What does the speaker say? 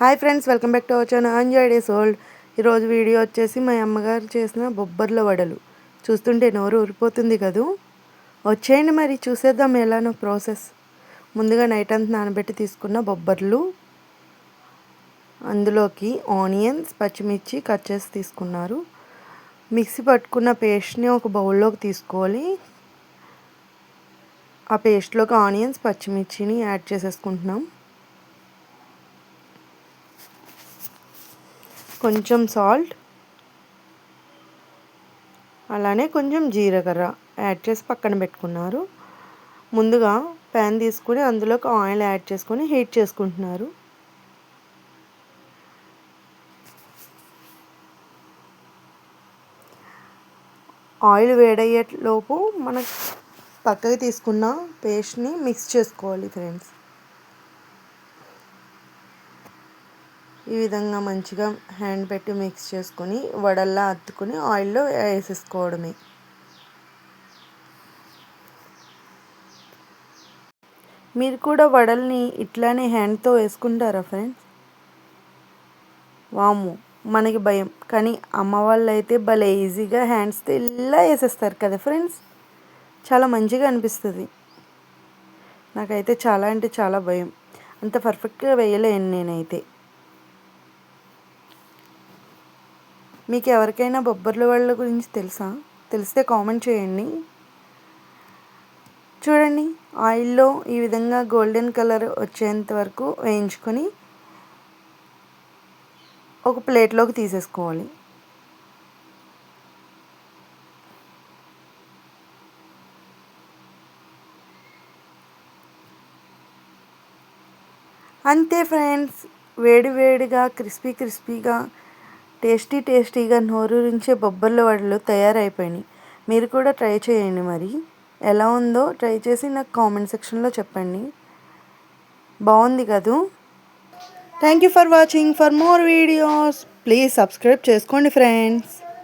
Hi friends welcome back to our channel enjoy days old ఈరోజు video వచ్చేసి మా అమ్మగారు చేసిన బొబ్బర్ల వడలు. చూస్తుంటే నోరు ఊరిపోతుంది కదూ? వచ్చేయండి మరి చూసేద్దాం ఎలానో ప్రాసెస్. ముందుగా నైట్ అంతా నానబెట్టి తీసుకున్న బొబ్బర్లు. అందులోకి ఆనియన్స్ పచ్చిమిర్చి కట్ చేసి తీసుకున్నారు. మిక్సీ పట్టుకున్న పేస్ట్ని ఒక బౌల్లోకి తీసుకోవాలి. ఆ పేస్ట్లోకి ఆనియన్స్ పచ్చిమిర్చిని యాడ్ చేసేసుకుంటున్నాం. కొంచెం సాల్ట్ అలానే కొంచెం జీలకర్ర యాడ్ చేసి పక్కన పెట్టుకున్నారు. ముందుగా ప్యాన్ తీసుకుని అందులోకి ఆయిల్ యాడ్ చేసుకొని హీట్ చేసుకుంటున్నారు. ఆయిల్ వేడయ్యేలోపు మనం పక్కకి తీసుకున్న పేస్ట్ని మిక్స్ చేసుకోవాలి ఫ్రెండ్స్ ఈ విధంగా మంచిగా హ్యాండ్ పెట్టి మిక్స్ చేసుకొని వడల్లా అత్తుకొని ఆయిల్లో వేసేసుకోవడమే. మీరు కూడా వడల్ని ఇట్లానే హ్యాండ్తో వేసుకుంటారా ఫ్రెండ్స్ వాము మనకి భయం. కానీ అమ్మ వాళ్ళు అయితే భలే ఈజీగా హ్యాండ్స్తో ఇలా వేసేస్తారు కదా ఫ్రెండ్స్ చాలా మంచిగా అనిపిస్తుంది. నాకైతే చాలా అంటే చాలా భయం. అంత పర్ఫెక్ట్గా వేయలేను నేనైతే. మీకు ఎవరికైనా బొబ్బర్ల వాళ్ళ గురించి తెలుసా? తెలిస్తే కామెంట్ చేయండి. చూడండి ఆయిల్లో ఈ విధంగా గోల్డెన్ కలర్ వచ్చేంత వరకు వేయించుకొని ఒక ప్లేట్లోకి తీసేసుకోవాలి. అంతే ఫ్రెండ్స్ వేడి వేడిగా క్రిస్పీ క్రిస్పీగా టేస్టీ టేస్టీగా నోరూరించే బొబ్బర్ల వడలు తయారైపోయినాయి. మీరు కూడా ట్రై చేయండి మరి. ఎలా ఉందో ట్రై చేసి నాకు కామెంట్ సెక్షన్లో చెప్పండి. బాగుంది కదూ? Thank you for watching for more videos please subscribe చేసుకోండి ఫ్రెండ్స్